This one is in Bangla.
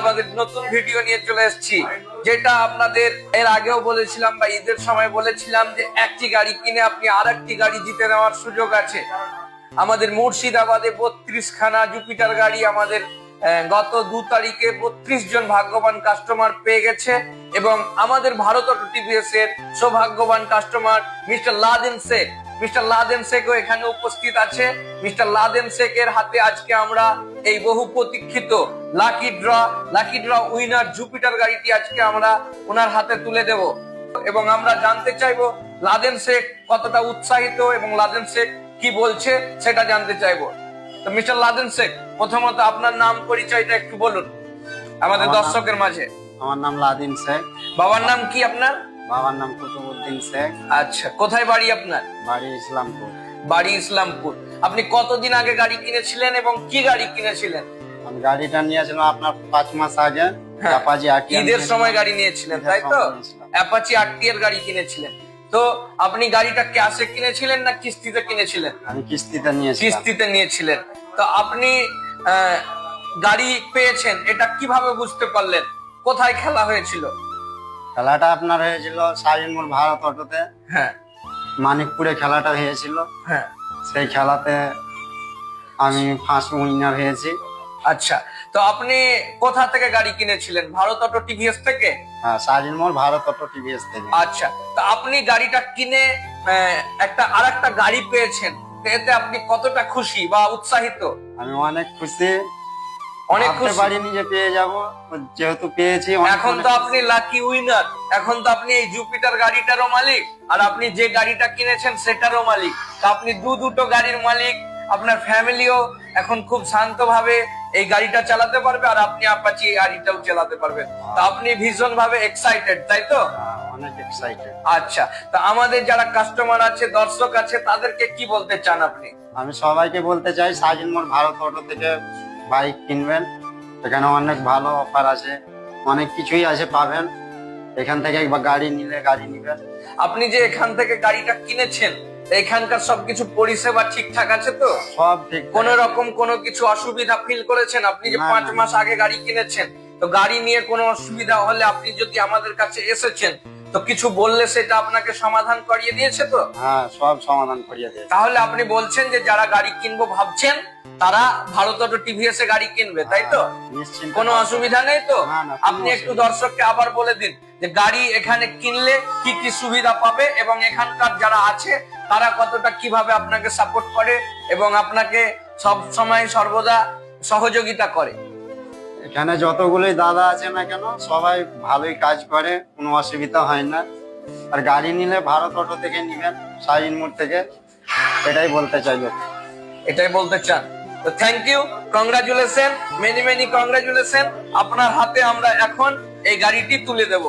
আমাদের নতুন ভিডিও নিয়ে চলে এসেছি, যেটা আপনাদের এর আগেও বলেছিলাম বা ঈদের সময় বলেছিলাম যে একটি গাড়ি কিনে আপনি আর একটি গাড়ি জিতে নেওয়ার সুযোগ আছে। আমাদের মুর্শিদাবাদে বত্রিশ খানা জুপিটার গাড়ি আমাদের গত দু তারিখে বত্রিশ জন ভাগ্যবান কাস্টমার পেয়ে গেছে এবং আমাদের ভারত অটো টিভিএস এর সৌভাগ্যবান customer mister Laden Sheikh. Mister Laden শেখও এখানে উপস্থিত আছে। মিস্টার লাদেন শেখের হাতে আজকে আমরা এই বহু প্রতীক্ষিত lucky draw lucky draw winner Jupiter গাড়িটি আজকে আমরা ওনার হাতে তুলে দেব। এবং আমরা জানতে চাইব লাদেন শেখ কতটা উৎসাহিত এবং লাদেন শেখ কি বলছে সেটা জানতে চাইব। তো মিস্টার লাদেন শেখ প্রথমত আপনার নাম পরিচয়টা একটু বলুন। আমাদের দর্শকের মাঝে। আমার নাম লাদিন শেখ। বাবার নাম কি আপনার? বাবার নাম কুতুবুদ্দিন শেখ। আচ্ছা কোথায় বাড়ি আপনার? বাড়ি ইসলামপুর। বাড়ি ইসলামপুর। আপনি কতদিন আগে গাড়ি কিনেছিলেন এবং কি গাড়ি কিনেছিলেন? আমি গাড়িটা নিয়েছিলাম আপনার পাঁচ মাস আগে হ্যাঁ। চাপাজি ঈদের সময় গাড়ি নিয়েছিলেন তাই তো? অ্যাপাচি আটটি এর গাড়ি কিনেছিলেন। তো আপনি গাড়িটা ক্যাশে কিনেছিলেন না কিস্তিতে কিনেছিলেন? আমি কিস্তিতে নিয়েছিলাম। কিস্তিতে নিয়েছিলেন। তো আপনি আহ, গাড়ি পেয়েছেন এটা কীভাবে বুঝতে পারলেন? কোথায় খেলা হয়েছিল? খেলাটা আপনার হয়েছিল শাহিনমুল ভারত অটোতে। হ্যাঁ। মানিকপুরে খেলাটা হয়েছিল। হ্যাঁ। সেই খেলাতে আমি ফার্স্ট উইনার হয়েছি। আচ্ছা তো আপনি কোথা থেকে গাড়ি কিনেছিলেন? ভারত অটো টিভিএস থেকে? হ্যাঁ শাহিনমুল ভারত অটো টিভিএস থেকে। আচ্ছা তো আপনি গাড়িটা কিনে একটা আর একটা গাড়ি পেয়েছেন। এতে আপনি কতটা খুশি বা উৎসাহিত? আমি অনেক খুশি। অনেক খুশি। পারিনি যে পেয়ে যাব যেহেতু পেয়েছি এখন তো আপনি লাকি উইনার এখন তো আপনি এই জুপিটার গাড়িটারও মালিক আর আপনি যে গাড়িটা কিনেছেন সেটারও মালিক। তো আপনি দু দুটো গাড়ির মালিক আপনার ফ্যামিলিও এখন খুব শান্তভাবে এই গাড়িটা চালাতে পারবে আর আপনি আপাচি এই গাড়িটাও চালাতে পারবেন। তো আপনি ভীষণ ভাবে এক্সাইটেড তাই তো? হ্যাঁ, অনেক এক্সাইটেড আচ্ছা তো আমাদের যারা কাস্টমার আছে দর্শক আছে তাদেরকে কি বলতে চান আপনি? আমি সবাইকে বলতে চাই সাজিন মোড় ভারত অটো থেকে বাইক কিনবেন এখানে অনেক ভালো অফার আছে অনেক কিছুই আছে পাবেন। এখান থেকে বা গাড়ি নিলে গাড়ি নিবেন। আপনি যে এখান থেকে গাড়িটা কিনেছেন এখানকার সবকিছু পরিষেবা ঠিকঠাক আছে তো? সব ঠিক কোন রকম কোনো কিছু অসুবিধা ফিল করেছেন আপনি যে পাঁচ মাস আগে গাড়ি কিনেছেন? তো গাড়ি নিয়ে কোনো অসুবিধা হলে আপনি যদি আমাদের কাছে এসেছেন তো কিছু বললে সেটা আপনাকে সমাধান করিয়ে দিয়েছে তো? হ্যাঁ সব সমাধান করিয়ে দিয়েছে। তাহলে আপনি বলছেন যে যারা গাড়ি কিনবো ভাবছেন তারা ভারত অটো টিভিএস এ গাড়ি কিনবে তাই তো? নিশ্চিন্ত। কোনো অসুবিধা নেই তো? আপনি একটু দর্শককে আবার বলে দিন যে গাড়ি এখানে কিনলে কি কি সুবিধা পাবে এবং এখানকার যারা আছে তারা কতটা কীভাবে আপনাকে সাপোর্ট করে এবং আপনাকে সব সময় সর্বদা সহযোগিতা করে। এখানে যতগুলোই দাদা আছে না কেন, সবাই ভালোই কাজ করে, কোনো অসুবিধা হয় না। আর গাড়ি নিলে ভারত অটো থেকে নিবেন, শাহিন মোড় থেকে। এটাই বলতে চাইলো। এটাই বলতে চান। তো thank you congratulation many many congratulation আপনার হাতে আমরা এখন এই গাড়িটি তুলে দেব।